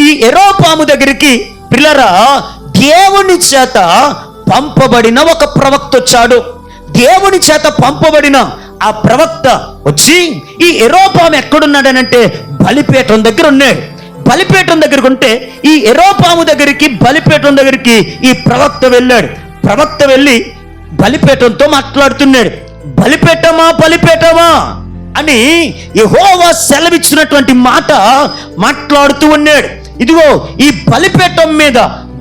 ఈ ఎరోపాము దగ్గరికి పిల్లరా దేవుని చేత పంపబడిన ఒక ప్రవక్త వచ్చాడు. దేవుని చేత పంపబడిన ఆ ప్రవక్త వచ్చి ఈ ఎరోపాము ఎక్కడున్నాడనంటే బలిపీఠం దగ్గర ఉన్నాడు. బలిపీఠం దగ్గరకు ఉంటే ఈ ఎరోపాము దగ్గరికి బలిపీఠం దగ్గరికి ఈ ప్రవక్త వెళ్ళాడు. ప్రవక్త వెళ్ళి బలిపీఠంతో మాట్లాడుతున్నాడు. బలిపేటమా బలిపేటమా అని యహోవా సెలవిచ్చినటువంటి మాట మాట్లాడుతూ ఉన్నాడు. ఇదిగో ఈ బలిపీఠం మీద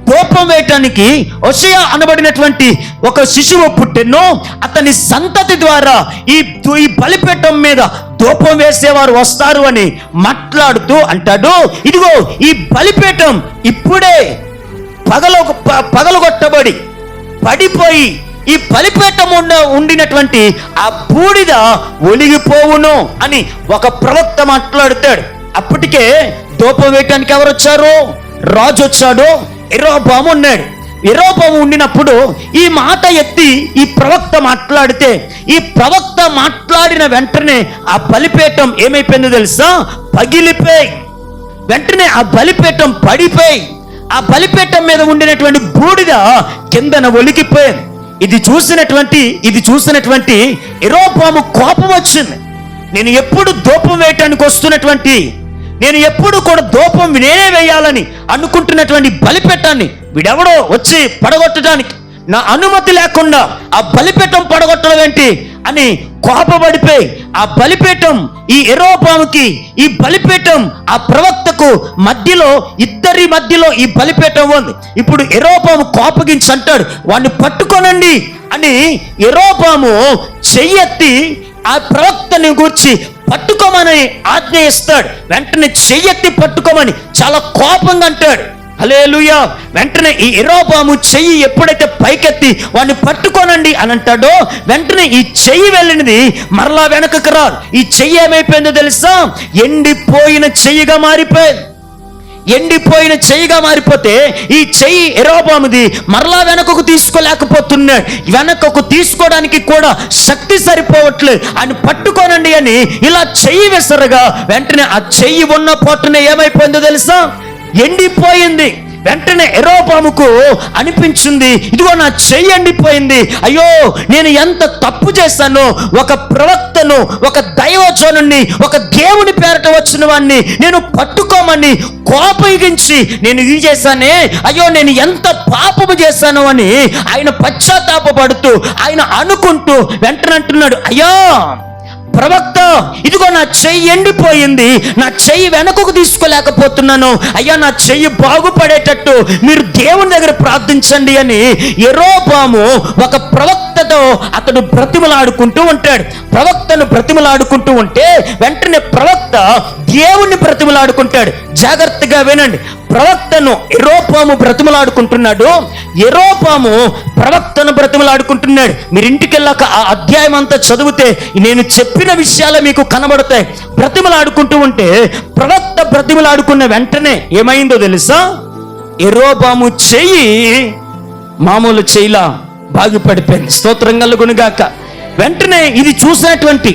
కోపం వేయటానికి ఒషయ అనబడినటువంటి ఒక శిశువు పుట్టెన్నో అతని సంతతి ద్వారా ఈ ఈ బలిపీఠం మీద ధూపం వేసేవారు వస్తారు అని మాట్లాడుతూ అంటాడు. ఇదిగో ఈ బలిపీఠం ఇప్పుడే పగల పగలగొట్టబడి పడిపోయి ఈ బలిపీఠం ఉండ ఉండినటువంటి ఆ బూడిద ఒలిగిపోవును అని ఒక ప్రవక్త మాట్లాడుతాడు. అప్పటికే దోపం వేయటానికి ఎవరు వచ్చారు రాజు వచ్చాడు ఎరోబాము ఉన్నాడు. ఎరోబాము ఉండినప్పుడు ఈ మాట ఎత్తి ఈ ప్రవక్త మాట్లాడితే ఈ ప్రవక్త మాట్లాడిన వెంటనే ఆ బలిపీఠం ఏమైపోయిందో తెలుసా? పగిలిపోయి. వెంటనే ఆ బలిపీఠం పడిపోయి. ఆ బలిపీఠం మీద ఉండినటువంటి బూడిద కిందన ఒలికిపోయింది ఇది చూసినటువంటి ఇది చూసినటువంటి ఎరోపాము కోపం వచ్చింది. నేను ఎప్పుడు దూపం వేయటానికి వస్తున్నటువంటి నేను ఎప్పుడు కూడా దూపం నేనే వేయాలని అనుకుంటున్నటువంటి బలిపెట్టాన్ని వీడెవడో వచ్చి పడగొట్టడానికి నా అనుమతి లేకుండా ఆ బలిపీఠం పడగొట్టడం ఏంటి అని కోపపడిపోయి ఆ బలిపీఠం ఈ ఎరోపాముకి ఈ బలిపీఠం ఆ ప్రవక్తకు మధ్యలో ఇద్దరి మధ్యలో ఈ బలిపీఠం ఉంది. ఇప్పుడు ఎరోపాము కోపగించి అంటాడు వాడిని పట్టుకోనండి అని ఎరోపాము చెయ్యెత్తి ఆ ప్రవక్తని గూర్చి పట్టుకోమని ఆజ్ఞ ఇస్తాడు వెంటనే చెయ్యెత్తి పట్టుకోమని చాలా కోపంగా అంటాడు. హలేలుయా వెంటనే ఈ ఎరోబాము చెయ్యి ఎప్పుడైతే పైకెత్తి వాడిని పట్టుకోనండి అని అంటాడో వెంటనే ఈ చెయ్యి వెళ్ళినది మరలా వెనకకు రాదు. ఈ చెయ్యి ఏమైపోయిందో తెలుసా? ఎండిపోయిన చెయ్యిగా మారిపోయింది. ఎండిపోయిన చెయ్యిగా మారిపోతే ఈ చెయ్యి ఎరోబాముది మరలా వెనకకు తీసుకోలేకపోతున్నాడు. వెనకకు తీసుకోవడానికి కూడా శక్తి సరిపోవట్లేదు. ఆయన పట్టుకోనండి అని ఇలా చెయ్యి విసరగా వెంటనే ఆ చెయ్యి ఉన్న పొట్టనే ఏమైపోయిందో తెలుసా? ఎండిపోయింది. వెంటనే ఎరోపాముకు అనిపించింది ఇదిగో నా చెయ్యి ఎండిపోయింది. అయ్యో నేను ఎంత తప్పు చేశాను ఒక ప్రవక్తను ఒక దైవజనుణ్ణి ఒక దేవుని పేరట వచ్చిన వాడిని నేను పట్టుకోమని కోపగించి నేను ఇది చేశానే అయ్యో నేను ఎంత పాపము చేశాను అని ఆయన పశ్చాత్తాపడుతూ ఆయన అనుకుంటూ వెంటనే అంటున్నాడు అయ్యో ప్రవక్త ఇదిగో నా చెయ్యి ఎండిపోయింది నా చెయ్యి వెనకకు తీసుకోలేకపోతున్నాను. అయ్యా నా చెయ్యి బాగుపడేటట్టు మీరు దేవుని దగ్గర ప్రార్థించండి అని ఎరోపాము ఒక ప్రవక్తతో అతడు బ్రతిమలాడుకుంటూ ఉంటాడు. ప్రవక్తను బ్రతిమలాడుకుంటూ ఉంటే వెంటనే ప్రవక్త దేవుణ్ణి బ్రతిమలాడుకుంటాడు. జాగ్రత్తగా వినండి. ప్రవక్తను ఎరోపాము బ్రతిమలాడుకుంటున్నాడు. ఎరోపాము ప్రవక్తను బ్రతిమలాడుకుంటున్నాడు. మీరు ఇంటికి వెళ్ళాక ఆ అధ్యాయం అంతా చదివితే నేను చెప్పిన విషయాలు మీకు కనబడతాయి. బ్రతిమలాడుకుంటూ ఉంటే ప్రవక్త బ్రతిమలాడుకున్న వెంటనే ఏమైందో తెలుసా? ఎరోబాము చెయ్యి మామూలు చెయ్యిలా బాగుపడిపోయింది. స్తోత్రం కలుగునుగాక. వెంటనే ఇది చూసినటువంటి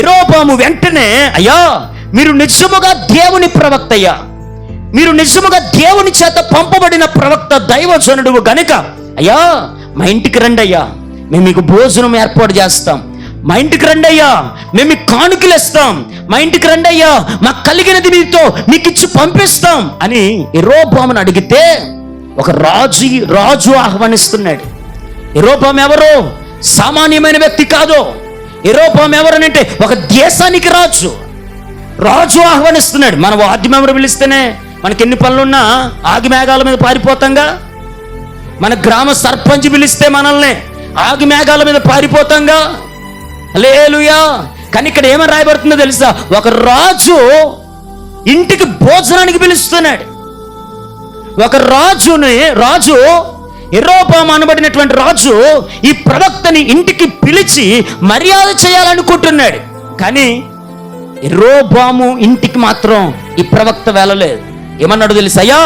ఎరోబాము వెంటనే అయ్యా మీరు నిజముగా దేవుని ప్రవక్త అయ్యా మీరు నిజముగా దేవుని చేత పంపబడిన ప్రవక్త దైవజనుడు గనుక అయ్యా మా ఇంటికి రండి అయ్యా మేము మీకు భోజనం ఏర్పాటు చేస్తాం. మా ఇంటికి రండి అయ్యా మేము మీకు కానుకలు ఇస్తాం మా ఇంటికి రండి అయ్యా మాకు కలిగినది మీతో మీకు ఇచ్చి పంపిస్తాం అని ఎరోబామును అడిగితే ఒక రాజు రాజు ఆహ్వానిస్తున్నాడు. ఎరోపాం ఎవరు? సామాన్యమైన వ్యక్తి కాదు. ఎరోపాం ఎవరనంటే ఒక దేశానికి రాజు. రాజు ఆహ్వానిస్తున్నాడు. మన వాద్య పిలిస్తేనే మనకి ఎన్ని పనులున్నా ఆగి మేఘాల మీద పారిపోతాంగా? మన గ్రామ సర్పంచ్ పిలిస్తే మనల్ని ఆగి మేఘాల మీద పారిపోతాంగా? లేలుయా కానీ ఇక్కడ ఏమని రాయబడుతుందో తెలుసా? ఒక రాజు ఇంటికి భోజనానికి పిలుస్తున్నాడు. ఒక రాజుని రాజు ఎరోపామ అనబడినటువంటి రాజు ఈ ప్రవక్తని ఇంటికి పిలిచి మర్యాద చేయాలనుకుంటున్నాడు. కానీ ఎర్రోబాము ఇంటికి మాత్రం ఈ ప్రవక్త వెళ్ళలేదు. ఏమన్నాడు తెలుసయ్యా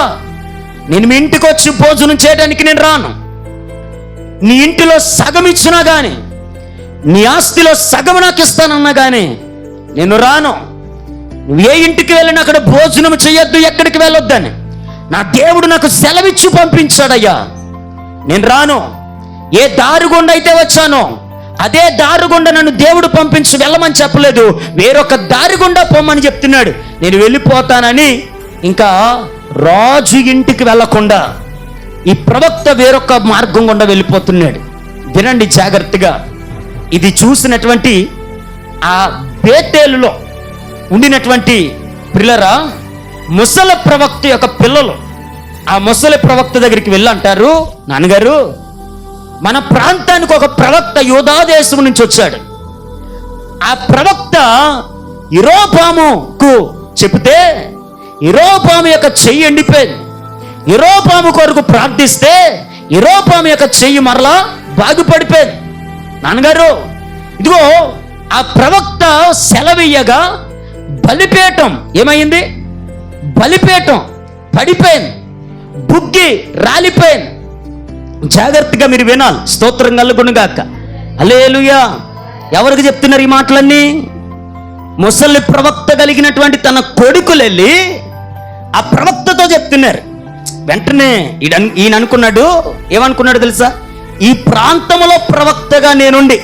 నేను మీ ఇంటికి వచ్చి భోజనం చేయడానికి నేను రాను. నీ ఇంటిలో సగం ఇచ్చినా కానీ నీ ఆస్తిలో సగం నాకు ఇస్తానన్నా కానీ నేను రాను. నువ్వు ఏ ఇంటికి వెళ్ళినా అక్కడ భోజనం చేయొద్దు ఎక్కడికి వెళ్ళొద్దని. నా దేవుడు నాకు సెలవిచ్చి పంపించాడయ్యా. నేను రాను. ఏ దారి గుండా అయితే వచ్చానో అదే దారి గుండా నన్ను దేవుడు పంపించి వెళ్ళమని చెప్పలేదు. వేరొక దారి గుండా పొమ్మని చెప్తున్నాడు. నేను వెళ్ళిపోతానని ఇంకా రాజు ఇంటికి వెళ్ళకుండా ఈ ప్రవక్త వేరొక మార్గం గుండా వెళ్ళిపోతున్నాడు. వినండి జాగ్రత్తగా. ఇది చూసినటువంటి ఆ బేతేలులో ఉండినటువంటి పిల్లరా ముసల ప్రవక్త యొక్క పిల్లలు. ఆ ముసలి ప్రవక్త దగ్గరికి వెళ్ళి అంటారు నాన్నగారు మన ప్రాంతానికి ఒక ప్రవక్త యోధాదేశం నుంచి వచ్చాడు. ఆ ప్రవక్త ఇరోపాముకు చెబితే ఇరోపాము యొక్క చెయ్యి ఎండిపోయింది. ఇరోపాము కొరకు ప్రార్థిస్తే ఇరోపాము యొక్క చెయ్యి మరలా బాగుపడిపోయింది. నాన్నగారు ఇదిగో ఆ ప్రవక్త సెలవీయగా బలిపేటం ఏమైంది? బలిపేటం పడిపోయింది బుగ్గి రాలిపోయింది. జాగ్రత్తగా మీరు వినాలి స్తోత్రం కలుగునుగాక అలేలుయా ఎవరికి చెప్తున్నారు ఈ మాటలన్నీ? ముసలి ప్రవక్త కలిగినటువంటి తన కొడుకులు వెళ్ళి ఆ ప్రవక్తతో చెప్తున్నారు. వెంటనే ఈయన అనుకున్నాడు ఏమనుకున్నాడు తెలుసా? ఈ ప్రాంతంలో ప్రవక్తగా నేనుండి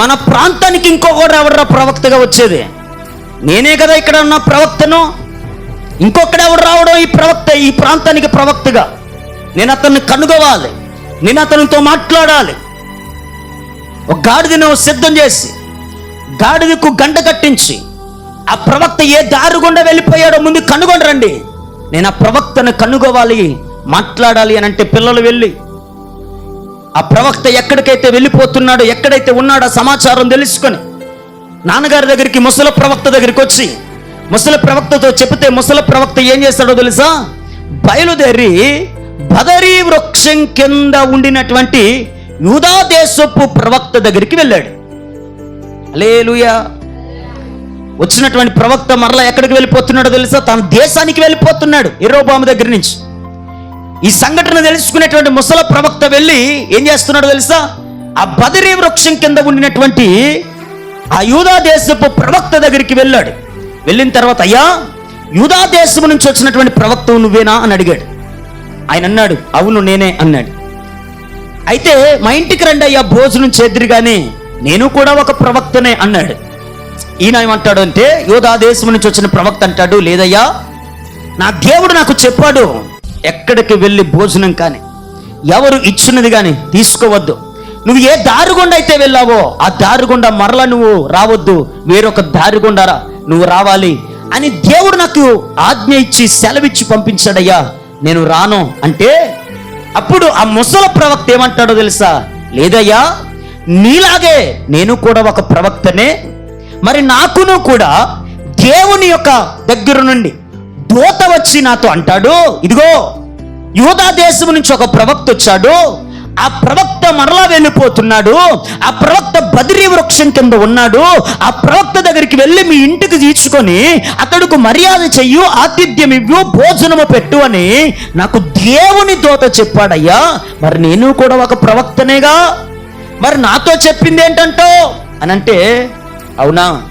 మన ప్రాంతానికి ఇంకొకడు ఎవడరా ప్రవక్తగా వచ్చేది? నేనే కదా ఇక్కడ ఉన్న ప్రవక్తను? ఇంకొకడు ఎవడు రావడం ఈ ప్రవక్త ఈ ప్రాంతానికి ప్రవక్తగా? నేను అతన్ని కనుగోవాలి నేను అతనితో మాట్లాడాలి. ఒక గాడిదను సిద్ధం చేసి గాడిదకు గంట కట్టించి ఆ ప్రవక్త ఏ దారి గుండా వెళ్ళిపోయాడో ముందు కనుగొని రండి. నేను ఆ ప్రవక్తను కనుగోవాలి మాట్లాడాలి అని అంటే పిల్లలు వెళ్ళి ఆ ప్రవక్త ఎక్కడికైతే వెళ్ళిపోతున్నాడో ఎక్కడైతే ఉన్నాడో సమాచారం తెలుసుకొని నాన్నగారి దగ్గరికి ముసల ప్రవక్త దగ్గరికి వచ్చి ముసల ప్రవక్తతో చెబితే ముసల ప్రవక్త ఏం చేస్తాడో తెలుసా? బయలుదేరి బదరీ వృక్షం కింద ఉండినటువంటి యూదా దేశపు ప్రవక్త దగ్గరికి వెళ్ళాడు. లేలుయా వచ్చినటువంటి ప్రవక్త మరలా ఎక్కడికి వెళ్ళిపోతున్నాడో తెలుసా? తన దేశానికి వెళ్ళిపోతున్నాడు ఎరోబాము దగ్గర నుంచి. ఈ సంఘటన తెలుసుకునేటువంటి ముసల ప్రవక్త వెళ్ళి ఏం చేస్తున్నాడో తెలుసా? ఆ బదిరి వృక్షం కింద ఉండినటువంటి ఆ యూదా దేశపు ప్రవక్త దగ్గరికి వెళ్ళాడు. వెళ్ళిన తర్వాత అయ్యా యూదా దేశం నుంచి వచ్చినటువంటి ప్రవక్త నువ్వేనా? అని అడిగాడు. ఆయన అన్నాడు అవును నేనే అన్నాడు. అయితే మా ఇంటికి రండి అయ్యా భోజనం చేద్దిరిగానే నేను కూడా ఒక ప్రవక్తనే అన్నాడు. ఈయన ఏమంటాడు అంటే యూదా దేశం నుంచి వచ్చిన ప్రవక్త అంటాడు లేదయ్యా నా దేవుడు నాకు చెప్పాడు ఎక్కడికి వెళ్ళి భోజనం కానీ ఎవరు ఇచ్చినది కానీ తీసుకోవద్దు. నువ్వు ఏ దారి గుండా అయితే వెళ్ళావో ఆ దారి గుండా మరలా నువ్వు రావద్దు. వేరొక దారి నువ్వు రావాలి అని దేవుడు నాకు ఆజ్ఞ ఇచ్చి సెలవిచ్చి పంపించాడయ్యా. నేను రాను. అంటే అప్పుడు ఆ ముసల ప్రవక్త ఏమంటాడో తెలుసా? లేదయ్యా నీలాగే నేను కూడా ఒక ప్రవక్తనే. మరి నాకును కూడా దేవుని యొక్క దగ్గర నుండి దూత వచ్చి నాతో అంటాడు ఇదిగో యూదా దేశం నుంచి ఒక ప్రవక్త వచ్చాడు. ఆ ప్రవక్త మరలా వెళ్ళిపోతున్నాడు. ఆ ప్రవక్త బదిరి వృక్షం కింద ఉన్నాడు. ఆ ప్రవక్త దగ్గరికి వెళ్ళి మీ ఇంటికి తీసుకొని అతడుకు మర్యాద చెయ్యు ఆతిథ్యం ఇవ్వు భోజనము పెట్టు అని నాకు దేవుని దోత చెప్పాడయ్యా. మరి నేను కూడా ఒక ప్రవక్తనేగా? మరి నాతో చెప్పింది ఏంటంటో? అని అంటే అవునా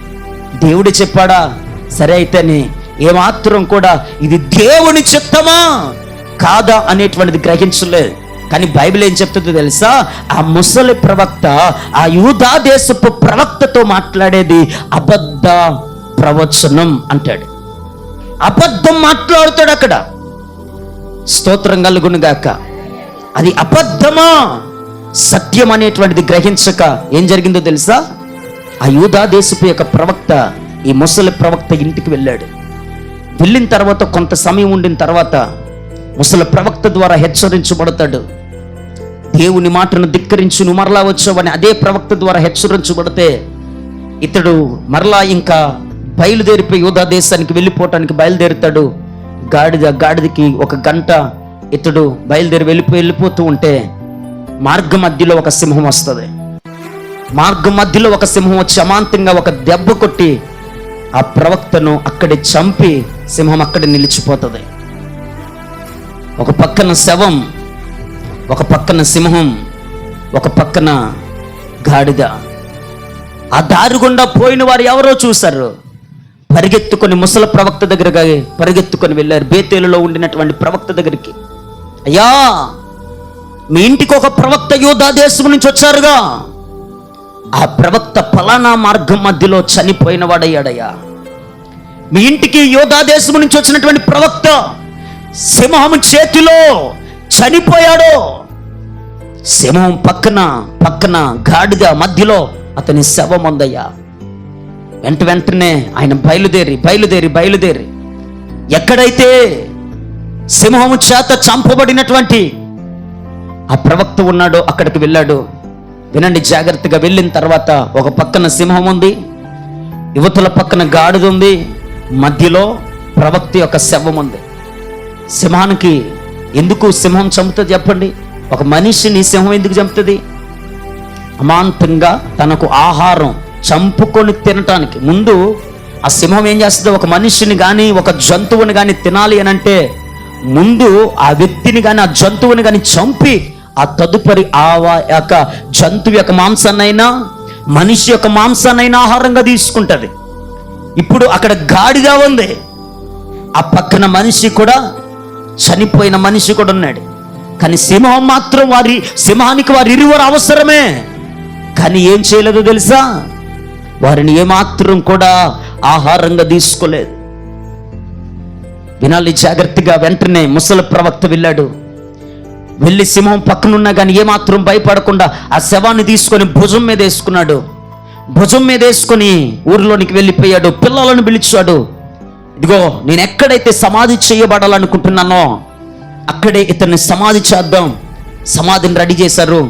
దేవుడు చెప్పాడా? సరే అయితేనే ఏమాత్రం కూడా ఇది దేవుని చిత్తమా? కాదా అనేటువంటిది గ్రహించలేదు. కానీ బైబిల్ ఏం చెప్తుందో తెలుసా? ఆ ముసలి ప్రవక్త ఆ యూదా దేశపు ప్రవక్తతో మాట్లాడేది అబద్ధ ప్రవచనం అంటాడు. అబద్ధం మాట్లాడుతాడు అక్కడ. స్తోత్రం కలుగును గాక. అది అబద్ధమా? సత్యం అనేటువంటిది గ్రహించక ఏం జరిగిందో తెలుసా? ఆ యూదా దేశపు యొక్క ప్రవక్త ఈ ముసలి ప్రవక్త ఇంటికి వెళ్ళాడు. వెళ్ళిన తర్వాత కొంత సమయం ఉండిన తర్వాత ముసలి ప్రవక్త ద్వారా హెచ్చరించబడతాడు. దేవుని మాటను ధిక్కరించి నువ్వు మరలా వచ్చావని అదే ప్రవక్త ద్వారా హెచ్చరించబడితే ఇతడు మరలా ఇంకా బయలుదేరిపోయి యూదా దేశానికి వెళ్ళిపోవటానికి బయలుదేరుతాడు. గాడిద గాడిదకి ఒక గంట ఇతడు బయలుదేరి వెళ్ళిపోయి వెళ్ళిపోతూ ఉంటే మార్గ మధ్యలో ఒక సింహం వస్తుంది. మార్గం మధ్యలో ఒక సింహం వచ్చి అమాంతంగా ఒక దెబ్బ కొట్టి ఆ ప్రవక్తను అక్కడే చంపి సింహం అక్కడే నిలిచిపోతుంది. ఒక పక్కన శవం ఒక పక్కన సింహం ఒక పక్కన గాడిద. ఆ దారి గుండా పోయిన వారు ఎవరో చూశారు. పరిగెత్తుకొని ముసల ప్రవక్త దగ్గరగా పరిగెత్తుకొని వెళ్ళారు. బేతేలులో ఉండినటువంటి ప్రవక్త దగ్గరికి. అయ్యా మీ ఇంటికి ఒక ప్రవక్త యోధా దేశం నుంచి వచ్చారుగా. ఆ ప్రవక్త ఫలానా మార్గం మధ్యలో చనిపోయిన వాడయ్యాడయ్యా. మీ ఇంటికి యోధా దేశం నుంచి వచ్చినటువంటి ప్రవక్త సింహం చేతిలో చనిపోయాడు సింహం పక్కన పక్కన గాడిద మధ్యలో అతని శవం ఉందయ్యా. వెంట వెంటనే ఆయన బయలుదేరి బయలుదేరి బయలుదేరి. ఎక్కడైతే సింహము చేత చంపబడినటువంటి ఆ ప్రవక్త ఉన్నాడో అక్కడికి వెళ్ళాడు. వినండి జాగ్రత్తగా వెళ్ళిన తర్వాత ఒక పక్కన సింహం ఉంది యువతుల పక్కన గాడిద ఉంది మధ్యలో ప్రవక్త యొక్క శవం ఉంది. సింహానికి ఎందుకు సింహం చంపుతుంది చెప్పండి? ఒక మనిషిని సింహం ఎందుకు చంపుతుంది? అమాంతంగా తనకు ఆహారం చంపుకొని తినటానికి. ముందు ఆ సింహం ఏం చేస్తుంది? ఒక మనిషిని కానీ ఒక జంతువుని కానీ తినాలి అని అంటే ముందు ఆ వ్యక్తిని కానీ ఆ జంతువుని కానీ చంపి ఆ తదుపరి ఆ యొక్క జంతువు యొక్క మాంసాన్నైనా మనిషి యొక్క మాంసాన్నైనా ఆహారంగా తీసుకుంటుంది. ఇప్పుడు అక్కడ గాడిగా ఉంది. ఆ పక్కన మనిషి కూడా చనిపోయిన మనిషి కూడా ఉన్నాడు. కానీ సింహం మాత్రం వారి సింహానికి వారి ఇరువురు అవసరమే. కానీ ఏం చేయలేదు తెలుసా? వారిని ఏమాత్రం కూడా ఆహారంగా తీసుకోలేదు. వినాలి జాగ్రత్తగా వెంటనే ముసలి ప్రవక్త వెళ్ళాడు. వెళ్ళి సింహం పక్కనున్నా కానీ ఏమాత్రం భయపడకుండా ఆ శవాన్ని తీసుకొని భుజం మీద వేసుకున్నాడు. భుజం మీద వేసుకొని ఊరిలోనికి వెళ్ళిపోయాడు. పిల్లలను పిలిచాడు. ఇదిగో నేను ఎక్కడైతే సమాధి చేయబడాలనుకుంటున్నానో అక్కడే ఇతన్ని సమాధి చేద్దాం. సమాధిని రెడీ చేశారు.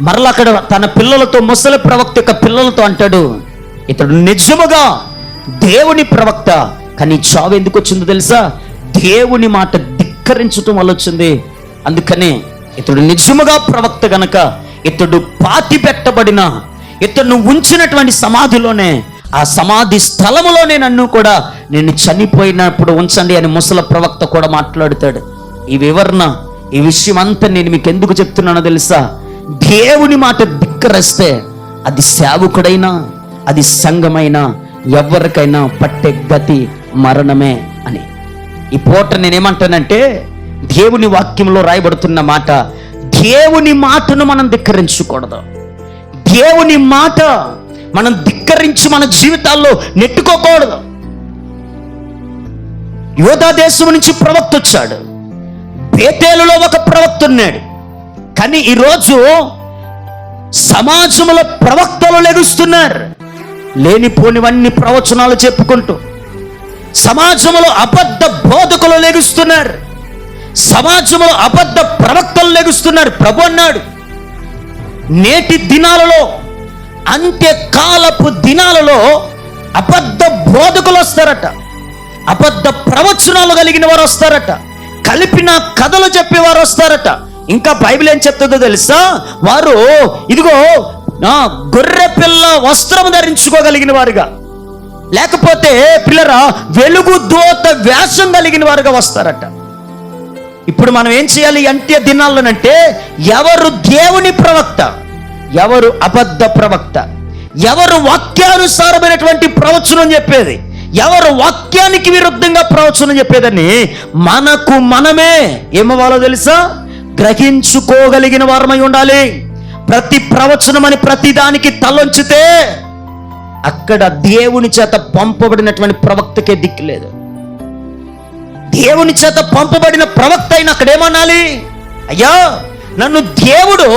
మరలా అక్కడ తన పిల్లలతో ముసలి ప్రవక్త యొక్క పిల్లలతో అంటాడు ఇతడు నిజముగా దేవుని ప్రవక్త. కానీ చావు ఎందుకు వచ్చిందో తెలుసా? దేవుని మాట ధిక్కరించటం వల్ల వచ్చింది. అందుకనే ఇతడు నిజముగా ప్రవక్త గనక ఇతడు పాతి పెట్టబడిన ఇతను ఉంచినటువంటి సమాధిలోనే ఆ సమాధి స్థలములోనే నన్ను కూడా నేను చనిపోయినప్పుడు ఉంచండి అని ముసల ప్రవక్త కూడా మాట్లాడుతాడు. ఈ వివరణ ఈ విషయం అంతా నేను మీకు ఎందుకు చెప్తున్నానో తెలుసా? దేవుని మాట ధిక్కరిస్తే అది సేవకుడైనా అది సంఘమైనా ఎవరికైనా పట్టే గతి మరణమే అని. ఈ పూట నేనేమంటానంటే దేవుని వాక్యంలో రాయబడుతున్న మాట దేవుని మాటను మనం ధిక్కరించకూడదు. దేవుని మాట మనం ధిక్కరించి మన జీవితాల్లో నెట్టుకోకూడదు. యోధా దేశం నుంచి ప్రవక్త వచ్చాడు. బేతేలులో ఒక ప్రవక్త ఉన్నాడు. కానీ ఈరోజు సమాజంలో ప్రవక్తలు లెగుస్తున్నారు. లేనిపోనివన్నీ ప్రవచనాలు చెప్పుకుంటూ సమాజంలో అబద్ధ బోధకులు లెగుస్తున్నారు. సమాజంలో అబద్ధ ప్రవక్తలు లెగుస్తున్నారు. ప్రభు అన్నాడు నేటి దినాలలో అంత్యకాలపు దినాలలో అబద్ధ బోధకులు వస్తారట. అబద్ధ ప్రవచనాలు కలిగిన వారు వస్తారట. కలిపిన కథలు చెప్పేవారు వస్తారట. ఇంకా బైబిల్ ఏం చెప్తుందో తెలుసా? వారు ఇదిగో నా గొర్రె పిల్ల వస్త్రం ధరించుకోగలిగిన వారుగా. లేకపోతే పిల్లరా వెలుగు దోత వ్యాసం కలిగిన వారుగా వస్తారట. ఇప్పుడు మనం ఏం చేయాలి అంత్య దినాల్లోనంటే ఎవరు దేవుని ప్రవక్త ఎవరు అబద్ధ ప్రవక్త ఎవరు వాక్యానుసారమైనటువంటి ప్రవచనం చెప్పేది ఎవరు వాక్యానికి విరుద్ధంగా ప్రవచనం చెప్పేదని మనకు మనమే ఏమవ్వాలో తెలుసా? గ్రహించుకోగలిగిన వారమై ఉండాలి. ప్రతి ప్రవచనం అని ప్రతి దానికి తలొంచితే అక్కడ దేవుని చేత పంపబడినటువంటి ప్రవక్తకే దిక్కు లేదు. దేవుని చేత పంపబడిన ప్రవక్త అయిన అక్కడేమనాలి అయ్యా నన్ను దేవుడు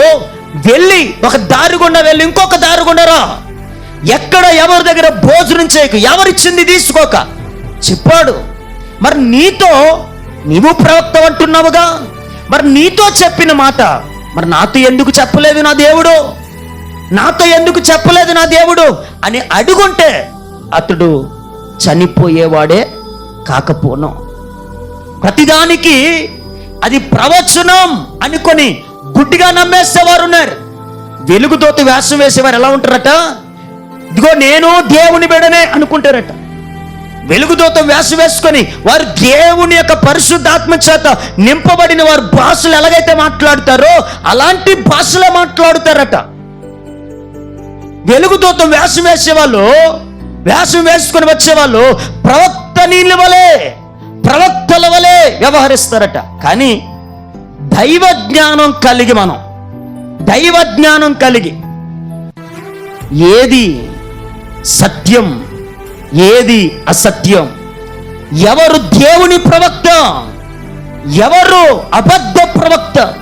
వెళ్ళి ఒక దారి గుండా వెళ్ళి ఇంకొక దారి గుండరా ఎక్కడ ఎవరి దగ్గర భోజనం చేయకు ఎవరిచ్చింది తీసుకోక. చెప్పాడు. మరి నీతో నీవు ప్రవక్త అంటున్నావుగా? మరి నీతో చెప్పిన మాట మరి నాతో ఎందుకు చెప్పలేదు నా దేవుడు? నాతో ఎందుకు చెప్పలేదు నా దేవుడు? అని అడుగుంటే అతడు చనిపోయేవాడే కాకపోను. ప్రతిదానికి అది ప్రవచనం అనుకొని గుడ్డిగా నమ్మేసేవారు ఉన్నారు. వెలుగుతోటి వ్యాసం వేసేవారు ఎలా ఉంటారట? ఇదిగో నేను దేవుని బిడనే అనుకుంటారట. వెలుగుతోతో వేషం వేసుకొని వారు దేవుని యొక్క పరిశుద్ధాత్మ చేత నింపబడిన వారు భాషలు ఎలాగైతే మాట్లాడతారో అలాంటి భాషలో మాట్లాడుతారట. వెలుగుతోతో వేషం వేసేవాళ్ళు వ్యాసం వేసుకొని వచ్చేవాళ్ళు ప్రవక్త నీళ్ళ వలె. ప్రవక్తల వలె వ్యవహరిస్తారట. కానీ దైవ జ్ఞానం కలిగి మనం. దైవ జ్ఞానం కలిగి. ఏది సత్యం ఏది అసత్యం? ఎవరు దేవుని ప్రవక్త? ఎవరు అబద్ధ ప్రవక్త?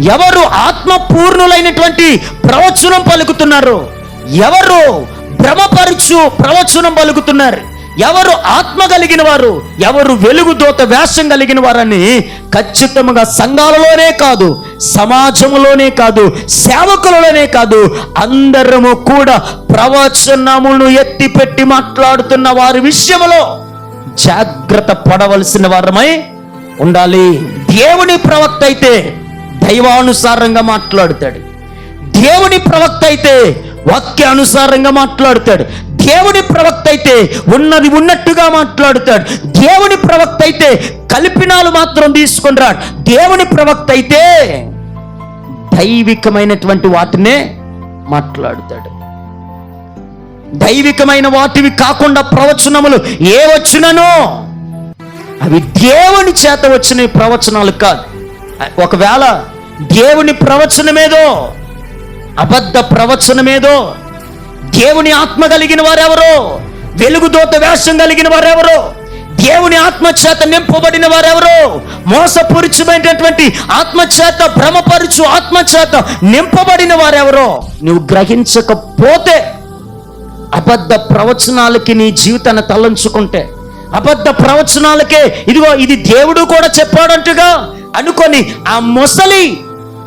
ఎవరు ఆత్మపూర్ణులైనటువంటి ప్రవచనం పలుకుతున్నారు? ఎవరు భ్రమపరుచు ప్రవచనం పలుకుతున్నారు? ఎవరు ఆత్మ కలిగిన వారు ఎవరు వెలుగుదోత వేషం కలిగిన వారని ఖచ్చితంగా సంఘాలలోనే కాదు సమాజంలోనే కాదు సేవకులలోనే కాదు అందరము కూడా ప్రవచనమును ఎత్తిపెట్టి మాట్లాడుతున్న వారి విషయంలో జాగ్రత్త పడవలసిన వారమై ఉండాలి. దేవుని ప్రవక్త అయితే దైవానుసారంగా మాట్లాడుతాడు. దేవుని ప్రవక్త అయితే వాక్యానుసారంగా మాట్లాడుతాడు. దేవుని ప్రవక్త అయితే ఉన్నది ఉన్నట్టుగా మాట్లాడుతాడు. దేవుని ప్రవక్త అయితే కల్పినాలు మాత్రం తీసుకొని రాడు. దేవుని ప్రవక్త అయితే దైవికమైనటువంటి వాటినే మాట్లాడుతాడు. దైవికమైన వాటివి కాకుండా ప్రవచనములు ఏ వచ్చిననో అవి దేవుని చేత వచ్చిన ప్రవచనాలు కాదు. ఒకవేళ దేవుని ప్రవచనమేదో అబద్ధ ప్రవచనమేదో దేవుని ఆత్మ కలిగిన వారెవరో? వెలుగుదోత వేషం కలిగిన వారెవరో? దేవుని ఆత్మచేత నింపబడిన వారెవరో? మోసపూరితమైనటువంటి ఆత్మచేత భ్రమపరుచు ఆత్మచేత నింపబడిన వారెవరో? నువ్వు గ్రహించకపోతే అబద్ధ ప్రవచనాలకి నీ జీవితాన్ని తలంచుకుంటే అబద్ధ ప్రవచనాలకే ఇదిగో ఇది దేవుడు కూడా చెప్పాడంటుగా అనుకొని ఆ మొసలి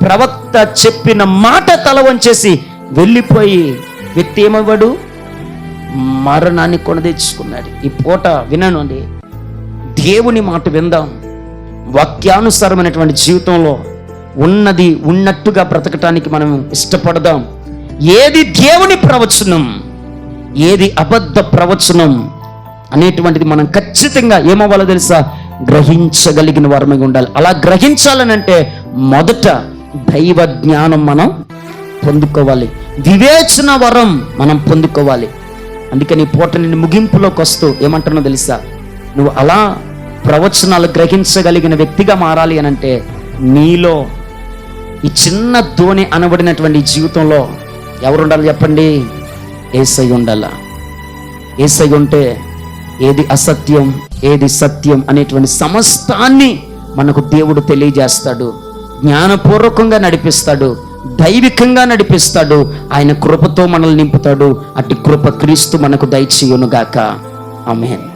ప్రవక్త చెప్పిన మాట తల వంచేసి వెళ్ళిపోయి వ్యక్తి ఏమవ్వడు మరణాన్ని కొనదెచ్చుకున్నాడు ఈ పూట వినండి దేవుని మాట విందాం. వాక్యానుసారమైనటువంటి జీవితంలో ఉన్నది ఉన్నట్టుగా బ్రతకటానికి మనం ఇష్టపడదాం. ఏది దేవుని ప్రవచనం ఏది అబద్ధ ప్రవచనం అనేటువంటిది మనం ఖచ్చితంగా ఏమవ్వాలో తెలుసా? గ్రహించగలిగిన వారమై ఉండాలి. అలా గ్రహించాలనంటే మొదట దైవ జ్ఞానం మనం పొందుకోవాలి. వివేచన వరం మనం పొందుకోవాలి. అందుకని ఈ పూట నేను ముగింపులోకి వస్తూ ఏమంటున్నా తెలుసా? నువ్వు అలా ప్రవచనాలు గ్రహించగలిగిన వ్యక్తిగా మారాలి అని అంటే నీలో ఈ చిన్న ధోని అనబడినటువంటి జీవితంలో ఎవరు ఉండాలి చెప్పండి? ఏసై ఉండాల? ఏసై ఉంటే ఏది అసత్యం ఏది సత్యం అనేటువంటి సమస్తాన్ని మనకు దేవుడు తెలియజేస్తాడు. జ్ఞానపూర్వకంగా నడిపిస్తాడు. దైవికంగా నడిపిస్తాడు. ఆయన కృపతో మనల్ని నింపుతాడు. అట్టి కృప క్రీస్తు మనకు దయచేయునుగాక. ఆమెన్.